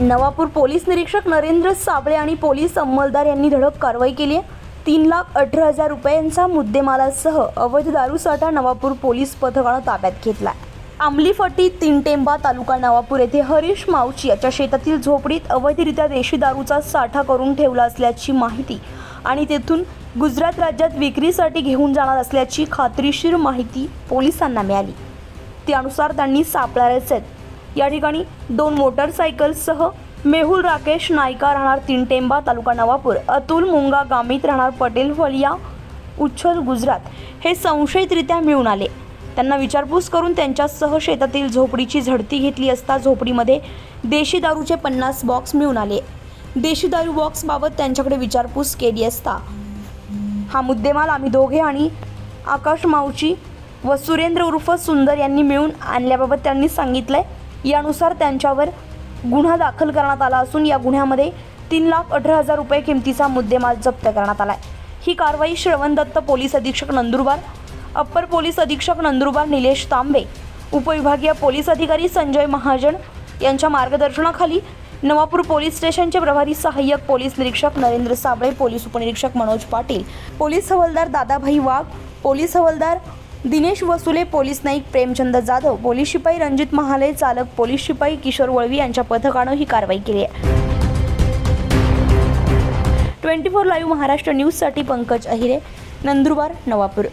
Navapur police निरीक्षक नरेंद्र साबळे आणि police अंमलदार यांनी धडक कारवाई केली आहे. तीन लाख अठरा हजार रुपयांचा मुद्देमालासह अवैध दारू साठा नवापूर पोलीस पथकानं ताब्यात घेतला आंबलीफटी तिनटेंबा तालुका नवापूर येथे हरीश मावची याच्या शेतातील झोपडीत अवैधरित्या देशी दारूचा साठा करून ठेवला असल्याची माहिती आणि तेथून गुजरात राज्यात विक्रीसाठी घेऊन जाणार असल्याची खात्रीशीर माहिती पोलिसांना मिळाली. त्यानुसार त्यांनी सापळा रचत या ठिकाणी दोन मोटरसायकलसह मेहुल राकेश नायका राहणार तीनटेंबा तालुका नवापूर अतुल मुंगा गामित राहणार पटेल फलिया उच्छल गुजरात हे संशयितरित्या मिळून आले. त्यांना विचारपूस करून त्यांच्यासह शेतातील झोपडीची झडती घेतली असता झोपडीमध्ये देशी दारूचे पन्नास बॉक्स मिळून आले. देशी दारू बॉक्सबाबत त्यांच्याकडे विचारपूस केली असता. हा मुद्देमाल आम्ही दोघे आणि आकाश माऊची व सुरेंद्र उर्फ सुंदर यांनी मिळून आणल्याबाबत त्यांनी सांगितलं आहे यानुसार त्यांच्यावर गुन्हा दाखल करण्यात आला असून या गुन्ह्यामध्ये तीन लाख अठरा हजार रुपये किमतीचा मुद्देमाल जप्त करण्यात आला आहे ही कारवाई श्रवण दत्त पोलीस अधीक्षक नंदुरबार अप्पर पोलीस अधीक्षक नंदुरबार निलेश तांबे उपविभागीय पोलीस अधिकारी संजय महाजन यांच्या मार्गदर्शनाखाली नवापूर पोलीस स्टेशनचे प्रभारी सहाय्यक पोलीस निरीक्षक नरेंद्र साबळे पोलीस उपनिरीक्षक मनोज पाटील पोलीस हवालदार दादाभाई वाघ पोलीस हवालदार दिनेश वसुले पोलीस नाईक प्रेमचंद जाधव पोलीस शिपाई रणजित महाले चालक पोलीस शिपाई किशोर वळवी यांच्या पथकानं ही कारवाई केली आहे. ट्वेंटी फोर लाईव्ह महाराष्ट्र न्यूजसाठी पंकज अहिरे नंदुरबार नवापूर.